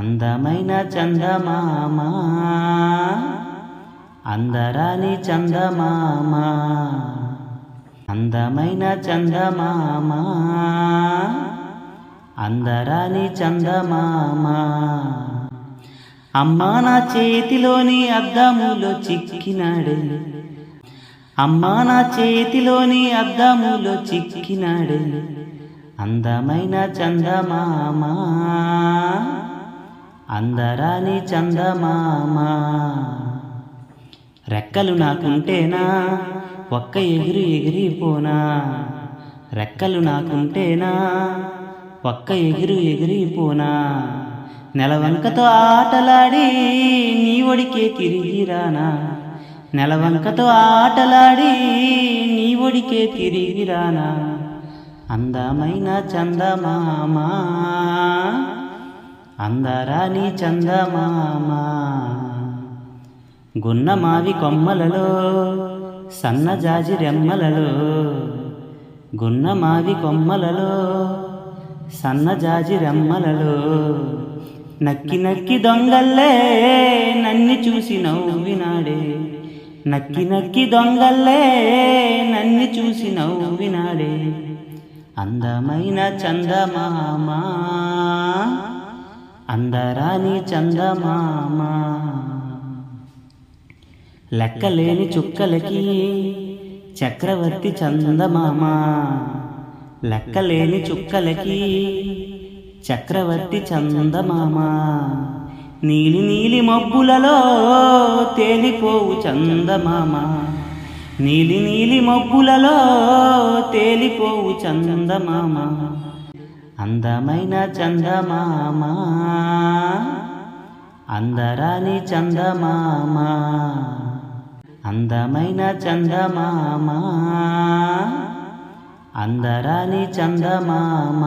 అందమైన చందమామ అందరాని చందమామ అందమైన చందమామ అందరాని చందమామ. అమ్మా నా చేతిలోని అద్దములో చిక్కినాడే అమ్మా నా చేతిలోని అద్దములో చిక్కినాడే అందమైన చందమామ. అందరాని చందమామ. రెక్కలు నాకుంటేనా? ఒక్క ఎగిరి ఎగిరిపోనా? రెక్కలు నాకుంటేనా? ఒక్క ఎగిరు ఎగిరిపోనా? నెలవంకతో ఆటలాడి నీ ఒడికే తిరిగిరానా నెల నెలవంకతో ఆటలాడి నీ ఒడికే తిరిగిరానా అందమైన చందమామా. అందరాని చందమామ. గున్నమావి కొమ్మలలో సన్నజాజి రెమ్మలలో గున్నమావి కొమ్మలలో సన్నజాజి రెమ్మలలో. నక్కి నక్కి దొంగల్లే నన్ని చూసి నవ్వినాడే. నక్కి నక్కి దొంగల్లే నన్ను చూసి నవ్వినాడే. అందమైన చందమామా. అందరాని చందమామ. లెక్కలేని చుక్కలకి చక్రవర్తి చందమామ. లెక్కలేని చుక్కలకి చక్రవర్తి చందమామ. నీలి నీలి మబ్బులలో తేలిపోవు చందమామ. నీలి నీలి మబ్బులలో తేలిపోవు చందమామ. అందమైన చందమామ అందరాని చందమామ అందమైన చందమామ అందరాని చందమామ.